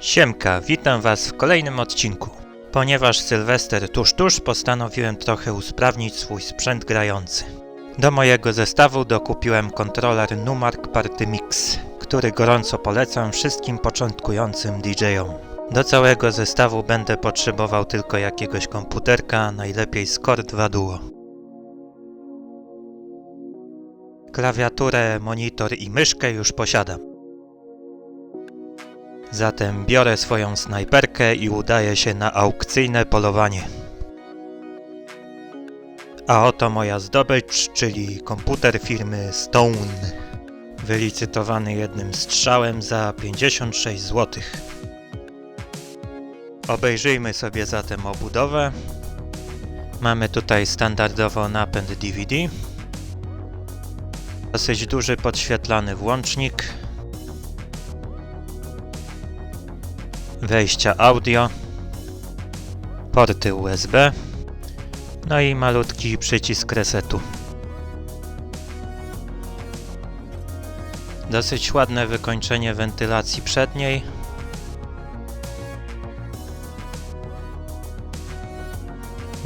Siemka, witam Was w kolejnym odcinku. Ponieważ Sylwester tuż tuż, postanowiłem trochę usprawnić swój sprzęt grający. Do mojego zestawu dokupiłem kontroler Numark Party Mix, który gorąco polecam wszystkim początkującym DJ-om. Do całego zestawu będę potrzebował tylko jakiegoś komputerka, najlepiej z Core 2 Duo. Klawiaturę, monitor i myszkę już posiadam. Zatem biorę swoją snajperkę i udaję się na aukcyjne polowanie. A oto moja zdobycz, czyli komputer firmy Stone. Wylicytowany jednym strzałem za 56 zł. Obejrzyjmy sobie zatem obudowę. Mamy tutaj standardowo napęd DVD. Dosyć duży podświetlany włącznik. wejścia audio, porty USB, no i malutki przycisk resetu. Dosyć ładne wykończenie wentylacji przedniej.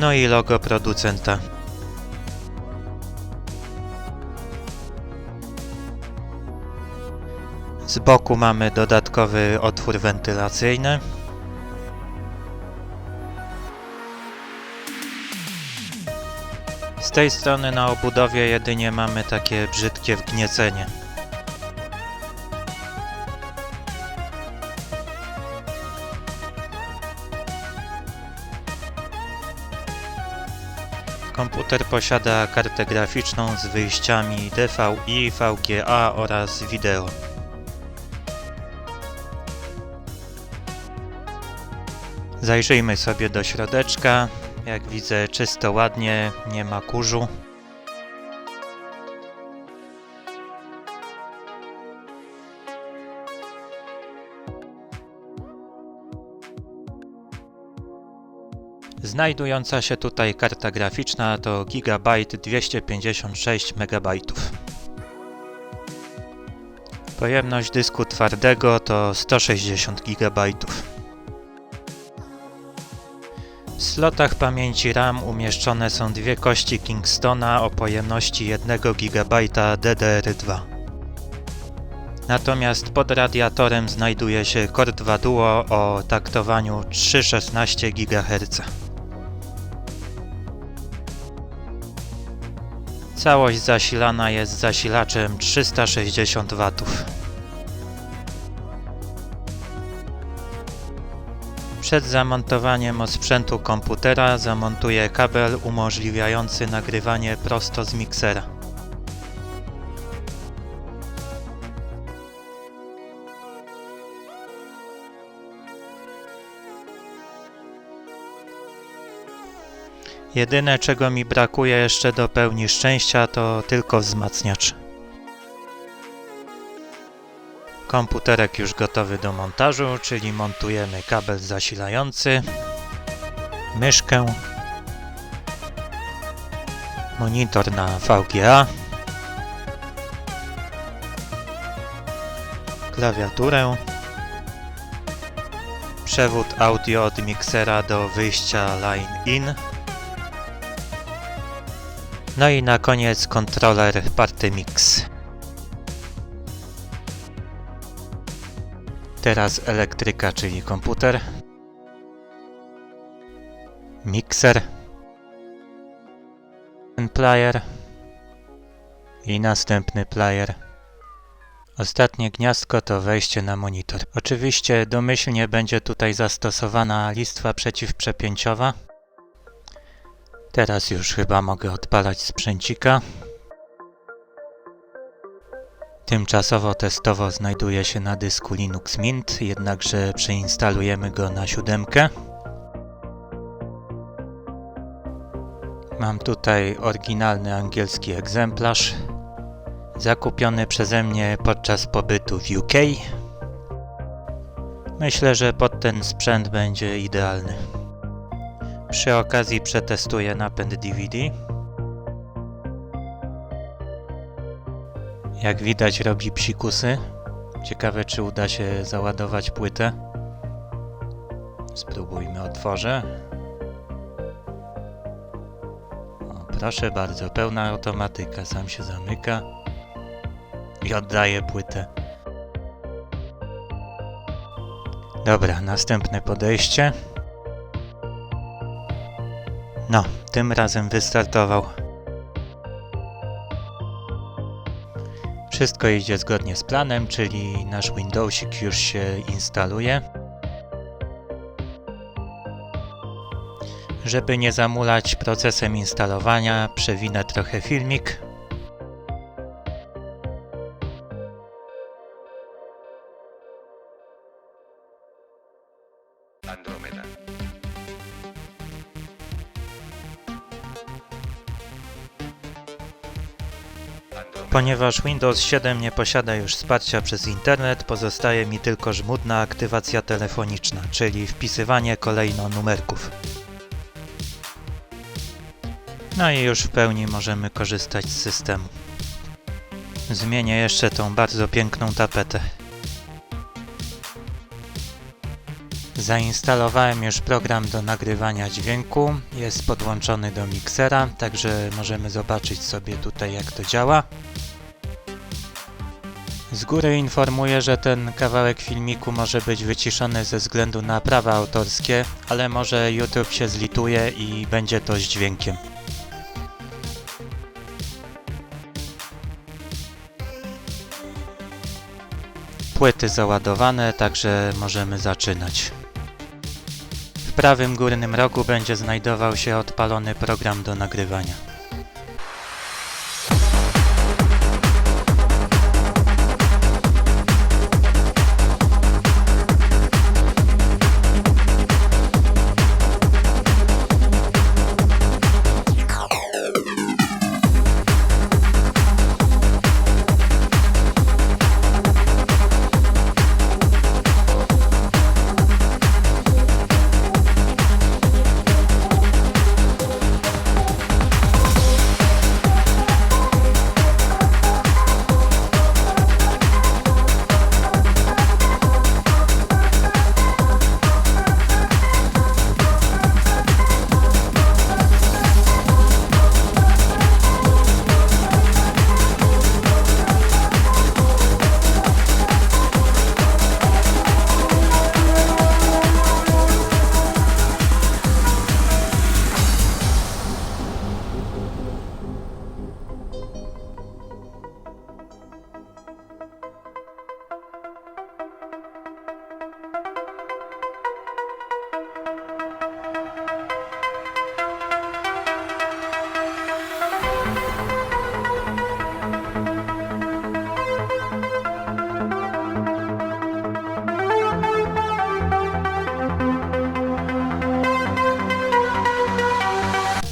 No i logo producenta. Z boku mamy dodatkowy otwór wentylacyjny. Z tej strony na obudowie jedynie mamy takie brzydkie wgniecenie. Komputer posiada kartę graficzną z wyjściami DVI, VGA oraz wideo. Zajrzyjmy sobie do środeczka. Jak widzę, czysto ładnie, nie ma kurzu. Znajdująca się tutaj karta graficzna to Gigabyte 256 MB. Pojemność dysku twardego to 160 GB. W slotach pamięci RAM umieszczone są dwie kości Kingstona o pojemności 1 GB DDR2. Natomiast pod radiatorem znajduje się Core 2 Duo o taktowaniu 3,16 GHz. Całość zasilana jest zasilaczem 360 W. Przed zamontowaniem osprzętu komputera zamontuję kabel umożliwiający nagrywanie prosto z miksera. Jedyne czego mi brakuje jeszcze do pełni szczęścia to tylko wzmacniacz. Komputerek już gotowy do montażu, czyli montujemy kabel zasilający, myszkę, monitor na VGA, klawiaturę, przewód audio od miksera do wyjścia line in, no i na koniec kontroler Party Mix. Teraz elektryka, czyli komputer, mikser, ten player i następny player. Ostatnie gniazdko to wejście na monitor. Oczywiście domyślnie będzie tutaj zastosowana listwa przeciwprzepięciowa. Teraz już chyba mogę odpalać sprzęcika. Tymczasowo testowo znajduje się na dysku Linux Mint, jednakże przeinstalujemy go na siódemkę. Mam tutaj oryginalny angielski egzemplarz, zakupiony przeze mnie podczas pobytu w UK. Myślę, że pod ten sprzęt będzie idealny. Przy okazji przetestuję napęd DVD. Jak widać robi psikusy. Ciekawe czy uda się załadować płytę. Spróbujmy otworzę. O, proszę bardzo, pełna automatyka, sam się zamyka i oddaje płytę. Dobra, następne podejście. No, tym razem wystartował. Wszystko idzie zgodnie z planem, czyli nasz Windowsik już się instaluje. Żeby nie zamulać procesem instalowania, przewinę trochę filmik. Andrómeda. Ponieważ Windows 7 nie posiada już wsparcia przez internet, pozostaje mi tylko żmudna aktywacja telefoniczna, czyli wpisywanie kolejno numerków. No i już w pełni możemy korzystać z systemu. Zmienię jeszcze tą bardzo piękną tapetę. Zainstalowałem już program do nagrywania dźwięku. Jest podłączony do miksera, także możemy zobaczyć sobie tutaj jak to działa. Z góry informuję, że ten kawałek filmiku może być wyciszony ze względu na prawa autorskie, ale może YouTube się zlituje i będzie to z dźwiękiem. Płyty załadowane, także możemy zaczynać. W prawym górnym rogu będzie znajdował się odpalony program do nagrywania.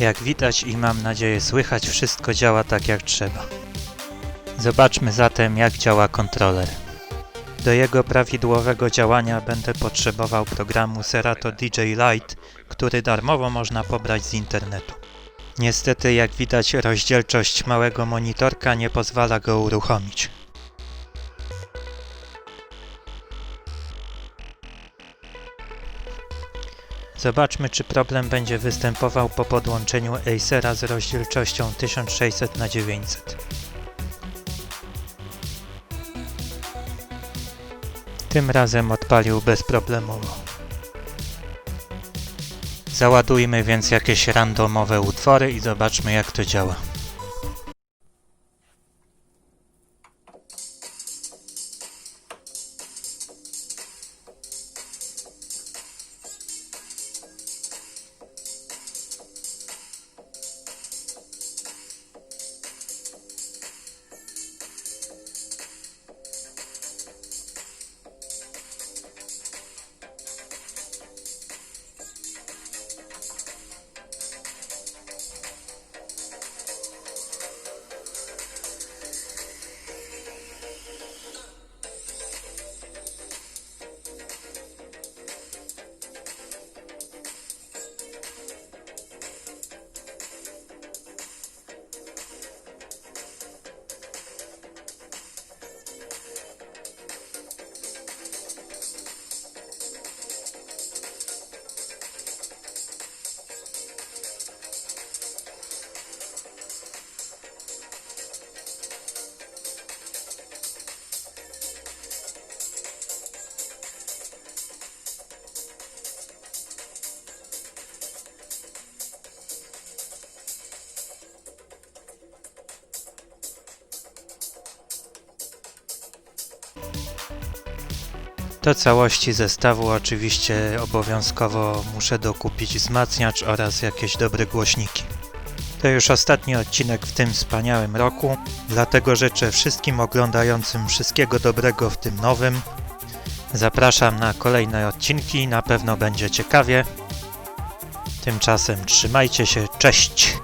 Jak widać i mam nadzieję słychać, wszystko działa tak jak trzeba. Zobaczmy zatem jak działa kontroler. Do jego prawidłowego działania będę potrzebował programu Serato DJ Lite, który darmowo można pobrać z internetu. Niestety jak widać rozdzielczość małego monitorka nie pozwala go uruchomić. Zobaczmy, czy problem będzie występował po podłączeniu Acera z rozdzielczością 1600 na 900. Tym razem odpalił bezproblemowo. Załadujmy więc jakieś randomowe utwory i zobaczmy jak to działa. Do całości zestawu oczywiście obowiązkowo muszę dokupić wzmacniacz oraz jakieś dobre głośniki. To już ostatni odcinek w tym wspaniałym roku, dlatego życzę wszystkim oglądającym wszystkiego dobrego w tym nowym. Zapraszam na kolejne odcinki, na pewno będzie ciekawie. Tymczasem trzymajcie się, cześć!